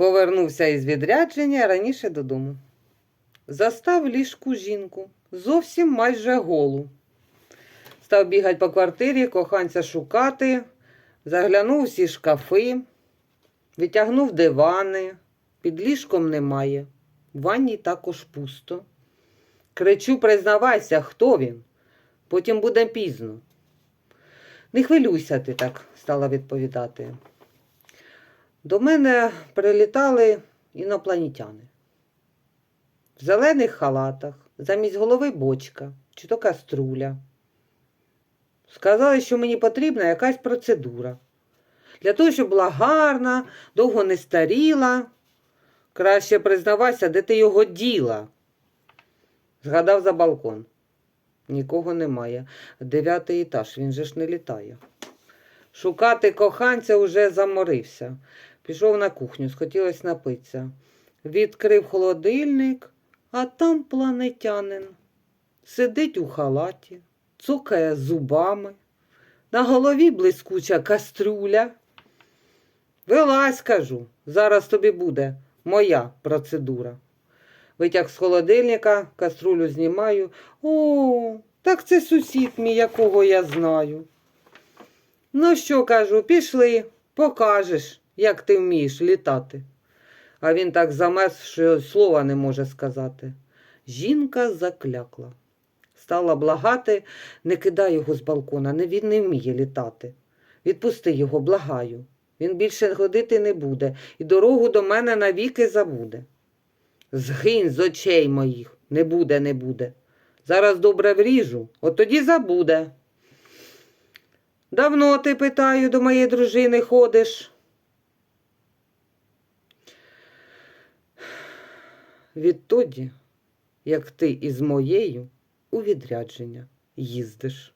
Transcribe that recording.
Повернувся із відрядження раніше додому. Застав ліжку жінку, зовсім майже голу. Став бігати по квартирі, коханця шукати, заглянув у всі шкафи, витягнув дивани, під ліжком немає, в ванні також пусто. Кричу, признавайся, хто він? Потім буде пізно. Не хвилюйся ти так, стала відповідати. До мене прилітали інопланетяни. В зелених халатах, замість голови бочка чи то каструля. Сказали, що мені потрібна якась процедура. Для того, щоб була гарна, довго не старіла. Краще признавайся, де ти його діла. Згадав за балкон. Нікого немає. Дев'ятий етаж, він же ж не літає. Шукати коханця уже заморився. Пішов на кухню, схотілось напитися. Відкрив холодильник, а там планетянин. Сидить у халаті, цукає зубами. На голові блискуча каструля. Вилазь, кажу, зараз тобі буде моя процедура. Витяг з холодильника, каструлю знімаю. О, так це сусід мій, якого я знаю. Ну що, кажу, пішли, покажеш, як ти вмієш літати. А він так замес, що слова не може сказати. Жінка заклякла. Стала благати, не кидай його з балкона, не він не вміє літати. Відпусти його, благаю. Він більше ходити не буде і дорогу до мене навіки забуде. Згинь з очей моїх, не буде, не буде. Зараз добре вріжу, от тоді забуде. Давно ти, питаю, до моєї дружини ходиш? Відтоді, як ти із моєю у відрядження їздиш.